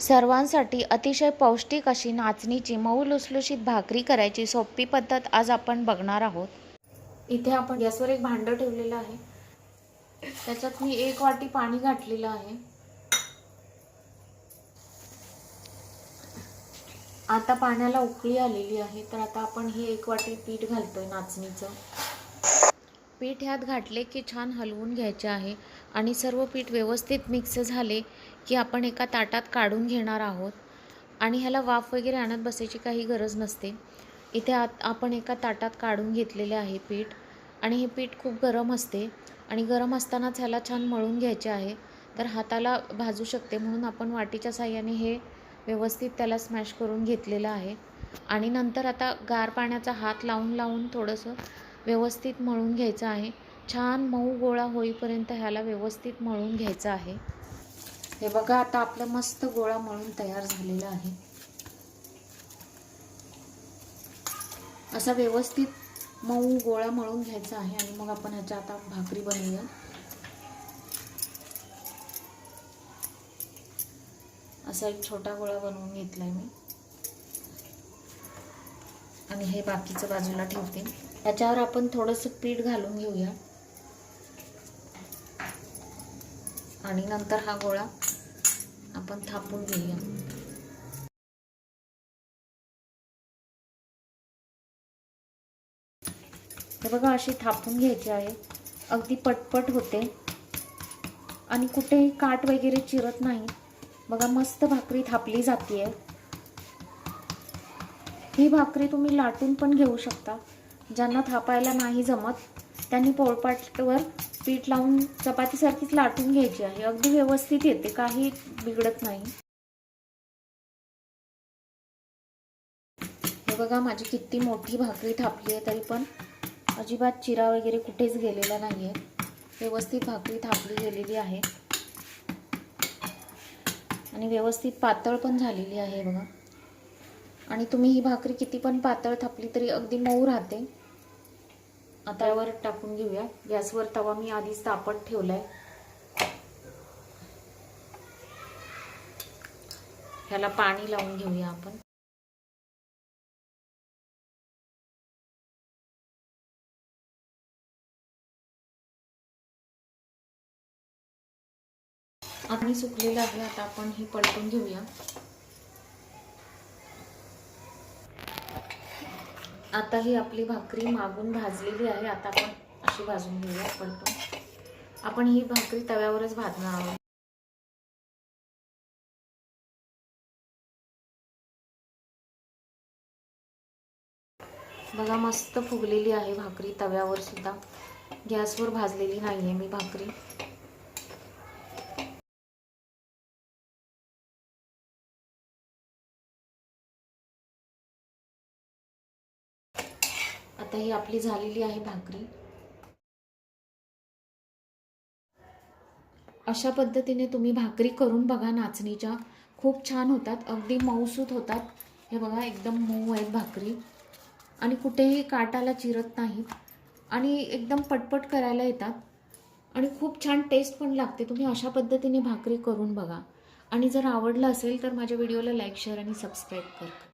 सर्वांसाठी अतिशय पौष्टिक अशी नाचणीची मऊ लुसलुशीत भाकरी करायची सोपी पद्धत आज आपण बघणार आहोत. इथे आपण गॅसवर एक भांडं ठेवलेलं आहे. त्याच्यात मी एक वाटी पाणी घातलेलं आहे. आता पाण्याला उकळी आलेली आहे तर आता आपण ही एक वाटी पीठ घालतोय नाचणीचं. पीठ ह्यात घातले की छान हलवून घ्यायचे आहे आणि सर्व पीठ व्यवस्थित मिक्स झाले की आपण एका ताटात काढून घेणार आहोत आणि ह्याला वाफ वगैरे आणत बसायची काही गरज नसते. इथे आत आपण एका ताटात काढून घेतलेले आहे पीठ आणि हे पीठ खूप गरम असते आणि गरम असतानाच ह्याला छान मळून घ्यायचे आहे. तर हाताला भाजू शकते म्हणून आपण वाटीच्या साह्याने हे व्यवस्थित त्याला स्मॅश करून घेतलेलं आहे. आणि नंतर आता गार पाण्याचा हात लावून लावून थोडंसं व्यवस्थित मळून घ्यायचं आहे. छान मऊ गोळा होईपर्यंत ह्याला व्यवस्थित मळून घ्यायचं आहे. हे बघा आता आपलं मस्त गोळा मळून तयार झालेला आहे. असा व्यवस्थित मऊ गोळा मळून घ्यायचा आहे आणि मग आपण ह्याच्या आता भाकरी बनवूया. असा एक छोटा गोळा बनवून घेतलाय मी. आणि हे बाकीचं बाजूला ठेवते. त्याच्यावर आपण थोडंसं पीठ घालून घेऊया. आणि नंतर हा गोळा आपण थापून घेऊया. हे बघा अशी थापून घ्यायची आहे. अगदी पटपट होते. आणि कुठेही काट वगैरे चिरत नाही. बघा मस्त भाकरी थापली जाते ही भाकरी तुम्ही लाटून पण घेऊ शकता. ज्यांना थापायला नाही जमत त्यांनी पोळपाटवर पीठ लावून चपातीसारखीच लाटून घ्यायची आहे. अगदी व्यवस्थित येते. काही बिघडत नाही. हे बघा माझी किती मोठी भाकरी थापली आहे तरी पण अजिबात चिरा वगैरे कुठेच गेलेला नाही आहे व्यवस्थित भाकरी थापली गेलेली आहे. आणि व्यवस्थित पातळ पण झालेली आहे बघा. आणि तुम्ही ही भाकरी किती पण पातळ थापली तरी अगदी मऊ राहते. आता यावर टाकून घेऊया. गॅसवर तवा मी आधीच तापत ठेवलाय. ह्याला पाणी लावून घेऊया आपण. आम्ही सुकलेलं आहे आता आपण हे पलटून घेऊया. आता ही आपली भाकरी मागून भाजलेली आहे. आता आपण अशी भाजून घेऊया पलटून आपण ही भाकरी तव्यावरच भाजणार आहोत. बघा मस्त फुगलेली आहे भाकरी तव्यावर सुद्धा. गॅसवर भाजलेली नाही आहे मी भाकरी. आता ही आपली झालेली आहे भाकरी. अशा पद्धतीने तुम्ही भाकरी करून बघा नाचणीच्या. खूप छान होतात अगदी मऊसूत होतात. हे बघा एकदम मऊ आहेत भाकरी. आणि कुठेही काटाला चिरत नाहीत आणि एकदम पटपट करायला येतात. आणि खूप छान टेस्ट पण लागते. तुम्ही अशा पद्धतीने भाकरी करून बघा. आणि जर आवडलं असेल तर माझ्या व्हिडिओला लाईक शेअर आणि सबस्क्राईब करा.